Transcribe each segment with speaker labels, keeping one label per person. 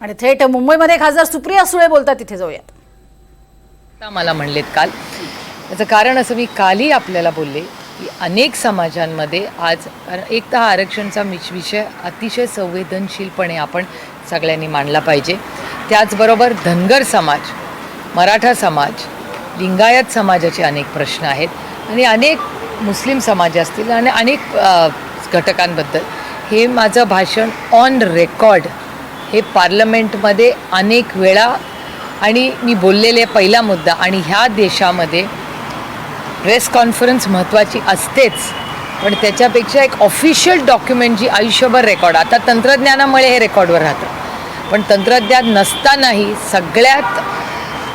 Speaker 1: आणि थेट मुंबईमध्ये खासदार सुप्रिया सुळे बोलतात तिथे जाऊयात.
Speaker 2: मला म्हणलेत काल. याचं कारण असं मी कालही आपल्याला बोलले की अनेक समाजांमध्ये आज कारण एक तर हा आरक्षणचा विषय अतिशय संवेदनशीलपणे आपण सगळ्यांनी मांडला पाहिजे. त्याचबरोबर धनगर समाज मराठा समाज लिंगायत समाजाचे अनेक प्रश्न आहेत आणि अनेक मुस्लिम समाज असतील आणि अनेक घटकांबद्दल. हे माझं भाषण ऑन रेकॉर्ड हे पार्लमेंटमध्ये अनेक वेळा आणि मी बोललेले पहिला मुद्दा आणि ह्या देशामध्ये प्रेस कॉन्फरन्स महत्त्वाची असतेच पण त्याच्यापेक्षा एक ऑफिशियल डॉक्युमेंट जी आयुष्यभर रेकॉर्ड आता तंत्रज्ञानामुळे हे रेकॉर्डवर राहतं. पण तंत्रज्ञान नसतानाही सगळ्यात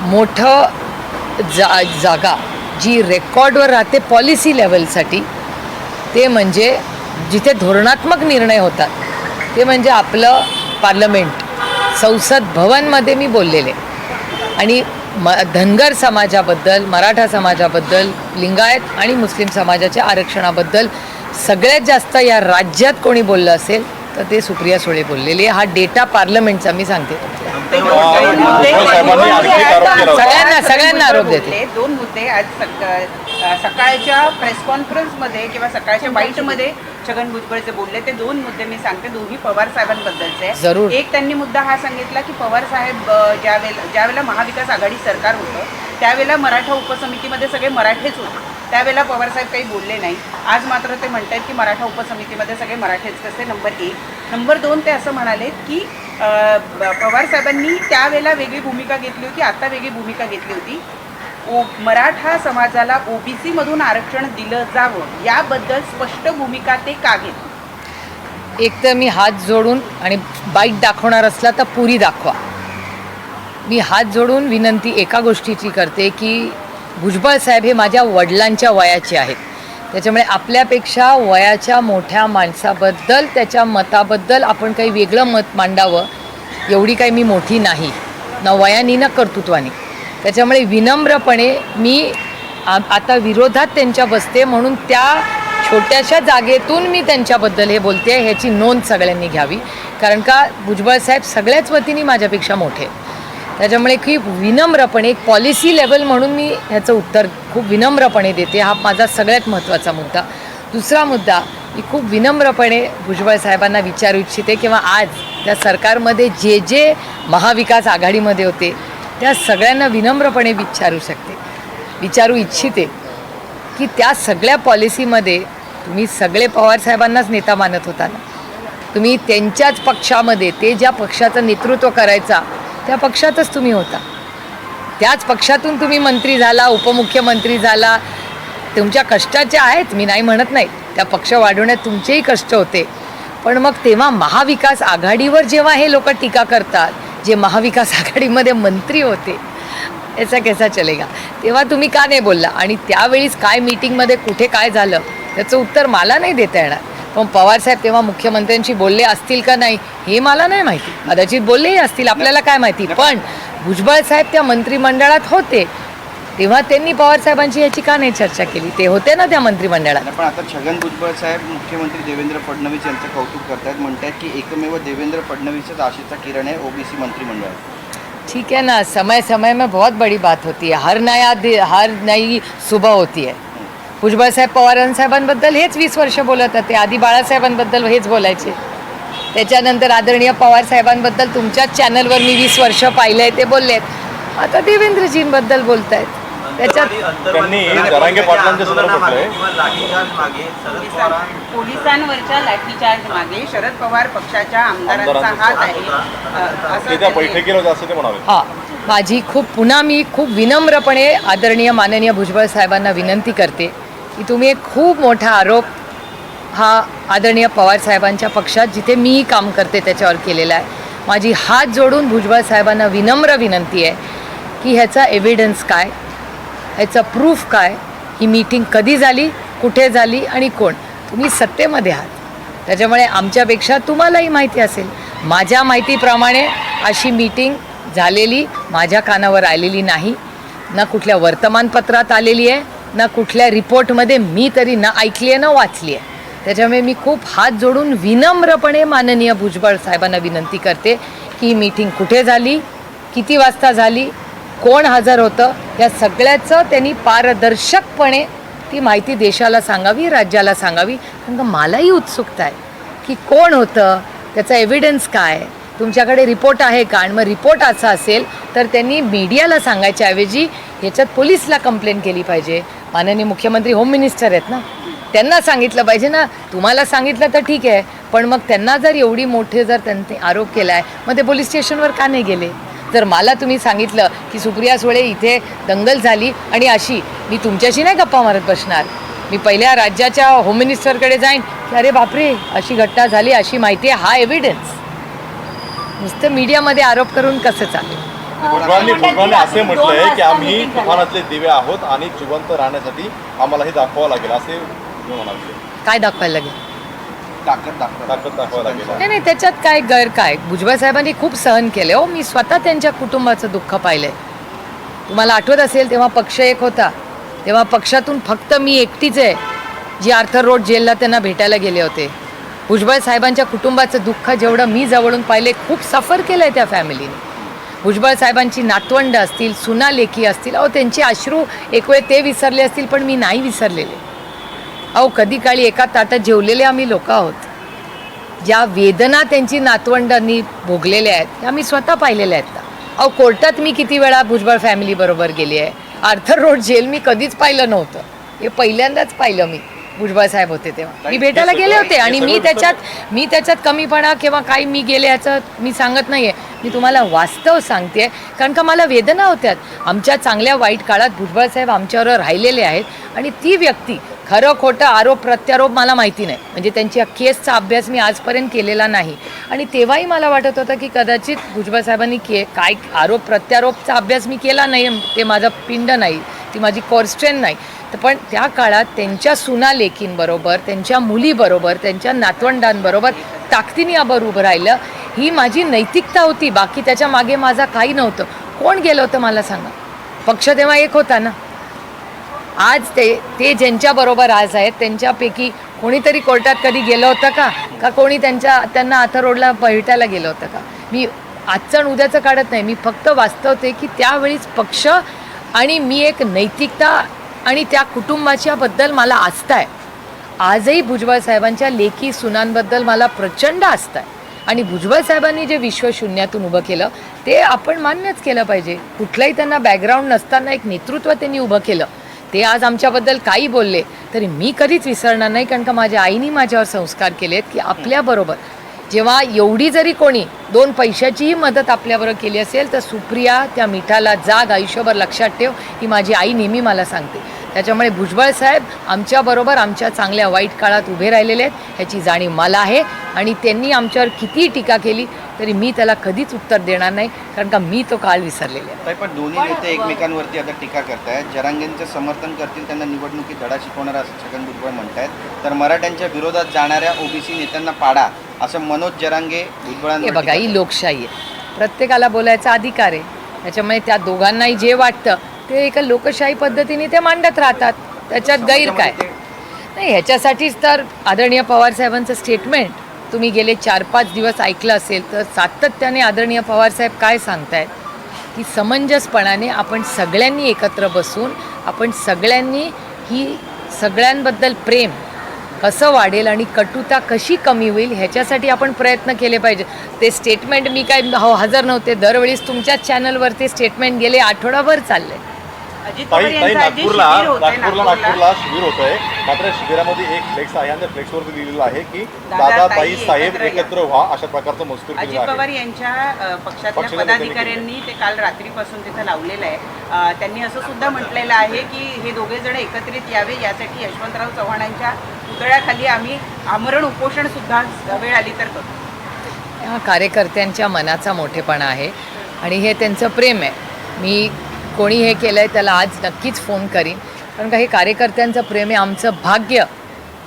Speaker 2: मोठं जा जागा जी रेकॉर्डवर राहते पॉलिसी लेवलसाठी ते म्हणजे जिथे धोरणात्मक निर्णय होतात ते म्हणजे आपलं पार्लमेंट संसद भवनमध्ये मी बोललेले. आणि म धनगर समाजाबद्दल मराठा समाजाबद्दल लिंगायत आणि मुस्लिम समाजाच्या आरक्षणाबद्दल सगळ्यात जास्त या राज्यात कोणी बोललं असेल तर ते सुप्रिया सुळे बोललेली. हा डेटा पार्लमेंटचा मी सांगते.
Speaker 3: साहेबांनी
Speaker 2: सगळ्यांना आरोप देते.
Speaker 4: दोन मुद्दे आज सक- अ, सकाळच्या प्रेस कॉन्फरन्समध्ये किंवा सकाळच्या बाईटमध्ये छगन भुजबळचे बोलले. ते दोन मुद्दे मी सांगते. दोन्ही पवार साहेबांबद्दलचे.
Speaker 2: जरूर.
Speaker 4: एक त्यांनी मुद्दा हा सांगितला की पवार साहेब अ, ज्यावेळेला ज्यावेळेला महाविकास आघाडी सरकार होतं त्यावेळेला मराठा उपसमितीमध्ये सगळे मराठेच होते. त्यावेळेला पवार साहेब काही बोलले नाही. आज मात्र ते म्हणतात की मराठा उपसमितीमध्ये सगळे मराठेच. कसे नंबर एक. नंबर दोन ते असं म्हणाले की पवार साहेबांनी त्यावेळेला वेगळी भूमिका घेतली होती आता वेगळी भूमिका घेतली होती. ओ मराठा समाजाला ओ बी सीमधून आरक्षण दिलं जावं याबद्दल स्पष्ट भूमिका ते का घेत?
Speaker 2: एक तर मी हात जोडून आणि बाईट दाखवणार असला तर पुरी दाखवा. मी हात जोडून विनंती एका गोष्टीची करते की भुजबळ साहेब हे माझ्या वडिलांच्या वयाचे आहेत. त्याच्यामुळे आपल्यापेक्षा वयाच्या मोठ्या माणसाबद्दल त्याच्या मताबद्दल आपण काही वेगळं मत मांडावं एवढी काही मी मोठी नाही. न वयानी ना कर्तृत्वानी. त्याच्यामुळे विनम्रपणे मी आता विरोधात त्यांच्या बसते म्हणून त्या छोट्याशा जागेतून मी त्यांच्याबद्दल हे बोलते ह्याची नोंद सगळ्यांनी घ्यावी. कारण का भुजबळ साहेब सगळ्याच वतीने माझ्यापेक्षा मोठे. त्याच्यामुळे खूप विनम्रपणे एक पॉलिसी लेवल म्हणून मी ह्याचं उत्तर खूप विनम्रपणे देते. हा माझा सगळ्यात महत्त्वाचा मुद्दा. दुसरा मुद्दा मी खूप विनम्रपणे भुजबळ साहेबांना विचारू इच्छिते किंवा आज त्या सरकारमध्ये जे जे महाविकास आघाडीमध्ये होते त्या सगळ्यांना विनम्रपणे विचारू शकते. विचारू इच्छिते की त्या सगळ्या पॉलिसीमध्ये तुम्ही सगळे पवारसाहेबांनाच नेता मानत होता ना? तुम्ही त्यांच्याच पक्षामध्ये ते ज्या पक्षाचं नेतृत्व करायचा त्या पक्षातच तुम्ही होता. त्याच पक्षातून तुम्ही मंत्री झाला उपमुख्यमंत्री झाला. तुमच्या कष्टाचे आहेत मी नाही म्हणत नाही. त्या पक्ष वाढवण्यात तुमचेही कष्ट होते. पण मग तेव्हा महाविकास आघाडीवर जेव्हा हे लोक टीका करतात जे महाविकास आघाडीमध्ये मंत्री होते याचा कैसा चलेगा? तेव्हा तुम्ही का नाही बोलला? आणि त्यावेळीस काय मीटिंगमध्ये कुठे काय झालं? त्याचं उत्तर मला नाही देता येणार. पण पवारसाहेब तेव्हा मुख्यमंत्र्यांशी बोलले असतील का नाही हे मला नाही माहिती. कदाचित बोललेही असतील आपल्याला काय माहिती. पण भुजबळ साहेब त्या मंत्रिमंडळात होते तेव्हा त्यांनी पवारसाहेबांची याची का नाही चर्चा केली? ते होते ना त्या मंत्रिमंडळात.
Speaker 5: पण आता छगन भुजबळ साहेब मुख्यमंत्री देवेंद्र फडणवीस यांचं कौतुक करतायत म्हणतात की एकमेव देवेंद्र फडणवीसच आशेचा किरण आहे ओबीसी मंत्रिमंडळ.
Speaker 2: ठीक है ना समय समय में बहुत बड़ी बात होती है. हर नया हर नई सुबह होती है. भुजबळ साहेब पवारांसाहेबांबद्दल हेच वीस वर्ष बोलत होते. आधी बाळासाहेबांबद्दल हेच बोलायचे. त्याच्यानंतर आदरणीय पवार साहेबांबद्दल तुमच्याच चॅनलवर मी वीस वर्ष पाहिलंय ते बोललेत. आता देवेंद्रजींबद्दल त्याच्यात
Speaker 3: पाटलांच्या संदर्भात म्हटलंय
Speaker 4: पोलिसांवरच्या लाठीचार्ज मागे शरद पवार पक्षाच्या आमदारांचा हात आहे.
Speaker 2: हा माझी खूप पुन्हा मी खूप विनम्रपणे आदरणीय माननीय भुजबळ साहेबांना विनंती करते. की तुम्ही एक खूप मोठा आरोप हा आदरणीय पवार साहेबांच्या पक्षात जिथे मीही काम करते त्याच्यावर केलेला आहे. माझी हात जोडून भुजबळ साहेबांना विनम्र विनंती आहे की ह्याचा एव्हिडन्स काय? ह्याचा प्रूफ काय? ही मीटिंग कधी झाली? कुठे झाली? आणि कोण? तुम्ही सत्तेमध्ये आहात. त्याच्यामुळे आमच्यापेक्षा तुम्हालाही माहिती असेल. माझ्या माहितीप्रमाणे अशी मीटिंग झालेली माझ्या कानावर आलेली नाही. ना कुठल्या वर्तमानपत्रात आलेली आहे ना कुठल्या रिपोर्टमध्ये मी तरी ना ऐकली आहे ना वाचली आहे. त्याच्यामुळे मी खूप हात जोडून विनम्रपणे माननीय भुजबळ साहेबांना विनंती करते की ही मीटिंग कुठे झाली किती वाजता झाली कोण हजर होतं या सगळ्याचं त्यांनी पारदर्शकपणे ती माहिती देशाला सांगावी राज्याला सांगावी. कारण का मलाही उत्सुकता आहे की कोण होतं त्याचा एव्हिडन्स काय तुमच्याकडे रिपोर्ट आहे का? आणि मग रिपोर्ट असा असेल तर त्यांनी मीडियाला सांगायच्या ऐवजी ह्याच्यात पोलीसला कंप्लेंट केली पाहिजे. माननीय मुख्यमंत्री होम मिनिस्टर आहेत ना? त्यांना सांगितलं पाहिजे ना? तुम्हाला सांगितलं तर ठीक आहे पण मग त्यांना जर एवढी मोठे जर त्यांनी आरोप केला आहे मग ते पोलीस स्टेशनवर का नाही गेले? जर मला तुम्ही सांगितलं की सुप्रिया सुळे इथे दंगल झाली आणि अशी मी तुमच्याशी नाही गप्पा मारत बसणार. मी पहिल्या राज्याच्या होम मिनिस्टरकडे जाईन. की अरे बापरे अशी घटना झाली अशी माहिती आहे हा एव्हिडन्स नुसतं मीडियामध्ये आरोप करून कसं चालेल?
Speaker 3: भुजबळांनी भुजबळांनी असे म्हटलंय की आम्ही तुफानातले दिवे आहोत आणि जिवंत राहण्यासाठी आम्हाला हे दाखवावं लागेल असे म्हणाले.
Speaker 2: काय दाखवायला लागेल?
Speaker 5: ताकद दाखवा
Speaker 3: ताकद दाखवावं लागेल.
Speaker 2: नाही नाही त्याच्यात काय गैर काय? भुजबळ साहेबांनी खूप सहन केले हो. मी स्वतः त्यांच्या कुटुंबाचं दुःख पाहिलंय. तुम्हाला आठवत असेल तेव्हा पक्ष एक होता. तेव्हा पक्षातून फक्त मी एकटीच आहे. जी आर्थर रोड जेलला त्यांना भेटायला गेले होते. भुजबळ साहेबांच्या कुटुंबाचं दुःख जेवढं मी जवळून पाहिले खूप सफर केलं आहे त्या फॅमिलीने. भुजबळ साहेबांची नातवंड असतील सुना लेखी असतील अहो त्यांचे अश्रू एक वेळ ते विसरले असतील पण मी नाही विसरलेले. अहो कधी काळी एका ताटात जेवलेले आम्ही लोक आहोत. ज्या वेदना त्यांची नातवंडांनी भोगलेल्या आहेत त्या मी स्वतः पाहिलेल्या आहेत. ना अहो कोर्टात मी किती वेळा भुजबळ फॅमिली बरोबर गेली आहे. आर्थर रोड जेल मी कधीच पाहिलं नव्हतं. हे पहिल्यांदाच पाहिलं मी भुजबळ साहेब होते तेव्हा. मी भेटायला गेले होते आणि मी त्याच्यात मी त्याच्यात कमीपणा किंवा काही मी गेले याचं मी सांगत नाही आहे मी तुम्हाला वास्तव सांगते कारण का मला वेदना होत्यात. आमच्या चांगल्या वाईट काळात भुजबळ साहेब आमच्यावर राहिलेले आहेत आणि ती व्यक्ती खरं खोटं आरोप प्रत्यारोप मला माहिती नाही. म्हणजे त्यांच्या केसचा अभ्यास मी आजपर्यंत केलेला नाही. आणि तेव्हाही मला वाटत होतं की कदाचित भुजबळ साहेबांनी के काय आरोप प्रत्यारोपचा अभ्यास मी केला नाही. ते माझं पिंड नाही. ती माझी कॉर्स्ट्रेन नाही. तर पण त्या काळात त्यांच्या सुना लेकींबरोबर त्यांच्या मुलीबरोबर त्यांच्या नातवंडांबरोबर ताकदीने आबर उभं राहिलं. ही माझी नैतिकता होती बाकी त्याच्यामागे माझा काही नव्हतं. कोण गेलं होतं मला सांगा? पक्ष तेव्हा एक होता ना. आज ते ते ज्यांच्याबरोबर आज आहेत त्यांच्यापैकी कोणीतरी कोर्टात कधी गेलं होतं का? का कोणी त्यांच्या त्यांना आथरोडला रोडला गेलं होतं का? मी आजचं आणि उद्याचं काढत नाही. मी फक्त वास्तवते की त्यावेळीच पक्ष आणि मी एक नैतिकता आणि त्या कुटुंबाच्याबद्दल मला आस्था आहे आजही भुजबळ साहेबांच्या लेखी सुनांबद्दल मला प्रचंड आस्था आहे आणि भुजबळ साहेबांनी जे विश्व शून्यातून उभं केलं ते आपण मान्यच केलं पाहिजे. कुठलंही त्यांना बॅकग्राऊंड नसताना एक नेतृत्व त्यांनी उभं केलं. ते आज आमच्याबद्दल काही बोलले तरी मी कधीच विसरणार नाही कारण का माझ्या आईने माझ्यावर संस्कार केलेत की आपल्याबरोबर जेव्हा एवढी जरी कोणी दोन पैशाचीही मदत आपल्याबरोबर केली असेल तर सुप्रिया त्या मिठाला जाग आयुष्यभर लक्षात ठेव ही माझी आई नेहमी मला सांगते. त्याच्यामुळे भुजबळ साहेब आमच्याबरोबर आमच्या चांगल्या वाईट काळात उभे राहिलेले आहेत. ह्याची जाणीव मला आहे. आणि त्यांनी आमच्यावर कितीही टीका केली तरी मी त्याला कधीच उत्तर देणार नाही कारण का मी तो काळ विसरलेले आहे.
Speaker 5: पण दोन्ही नेते एकमेकांवरती आता टीका करतायत. जरांगेंचं समर्थन करतील त्यांना निवडणुकीत धडा शिकवणार असं छगन भुजबळ म्हणतायत. तर मराठ्यांच्या विरोधात जाणाऱ्या ओबीसी नेत्यांना पाडा असं मनोज जरांगे
Speaker 2: हे
Speaker 5: भुजबळांवर
Speaker 2: बघा ही लोकशाही आहे. प्रत्येकाला बोलायचा अधिकार आहे. त्याच्यामुळे त्या दोघांनाही जे वाटतं ते एका लोकशाही पद्धतीने ते मांडत राहतात. त्याच्यात गैर काय? नाही ह्याच्यासाठीच तर आदरणीय पवारसाहेबांचं स्टेटमेंट तुम्ही गेले चार पाच दिवस ऐकलं असेल तर सातत्याने आदरणीय पवारसाहेब काय सांगतायत? की समंजसपणाने आपण सगळ्यांनी एकत्र बसून आपण सगळ्यांनी ही सगळ्यांबद्दल प्रेम कसं वाढेल आणि कटुता कशी कमी होईल ह्याच्यासाठी आपण प्रयत्न केले पाहिजे. ते स्टेटमेंट मी काय हो हजर नव्हते. दरवेळीस तुमच्याच चॅनलवर ते स्टेटमेंट गेले आठवडाभर चालले.
Speaker 4: अजित पवार
Speaker 3: ताई ताई
Speaker 4: यांचं जे
Speaker 3: नागपूरला
Speaker 4: शिबिर होतंय
Speaker 3: नागपूरला नागपूरला. शिबिर होत आहे मात्र शिबिरामध्ये एक फ्लेक्स आहे आणि त्या फ्लेक्सवरती लिहिलेलं आहे की
Speaker 4: दादा,
Speaker 3: दादा
Speaker 4: ताई
Speaker 3: ताई साहेब
Speaker 4: एकत्र या.
Speaker 3: एकत्र व्हा अशा प्रकारचं मजकूर
Speaker 4: अजित
Speaker 3: केलेलं
Speaker 4: पवार
Speaker 3: आहे.
Speaker 4: यांच्या अ, पक्षातल्या
Speaker 3: पक्षाच्या
Speaker 4: पदाधिकाऱ्यांनी ते काल रात्रीपासून तिथं लावलेलं आहे. अ, त्यांनी असं सुद्धा म्हटलेलं आहे की हे दोघे जण एकत्रित यावे. यासाठी यशवंतराव चव्हाणांच्या पुतळ्याखाली आम्ही आमरण उपोषण सुद्धा वेळ आली तर करतो.
Speaker 2: कार्यकर्त्यांच्या मनाचा मोठेपणा आहे आणि हे त्यांचं प्रेम आहे. मी कोणी हे केलं आहे त्याला आज नक्कीच फोन करीन. कारण का हे कार्यकर्त्यांचं प्रेम आहे आमचं भाग्य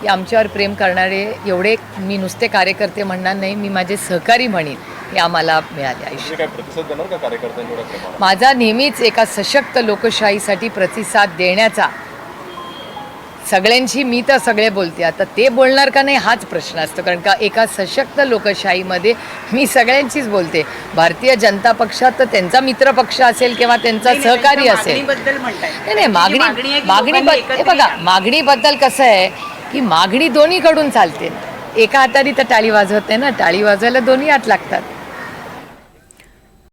Speaker 2: की आमच्यावर प्रेम करणारे एवढे मी नुसते कार्यकर्ते म्हणणार नाही मी माझे सहकारी म्हणेन हे आम्हाला मिळाले आयुष्य माझा नेहमीच एका सशक्त लोकशाहीसाठी प्रतिसाद देण्याचा सगळ्यांशी मी तर सगळे बोलते. आता ते बोलणार का नाही हाच प्रश्न असतो. कारण का एका सशक्त लोकशाहीमध्ये मी सगळ्यांशीच बोलते. भारतीय जनता पक्षात तर त्यांचा मित्र पक्ष असेल किंवा त्यांचा सहकारी असेल. नाही नाही मागणी मागणी हे बघा. मागणीबद्दल कसं आहे की मागणी दोन्हीकडून चालते. एका हाताने तर टाळी वाजवत ना. टाळी वाजवायला दोन्ही हात लागतात.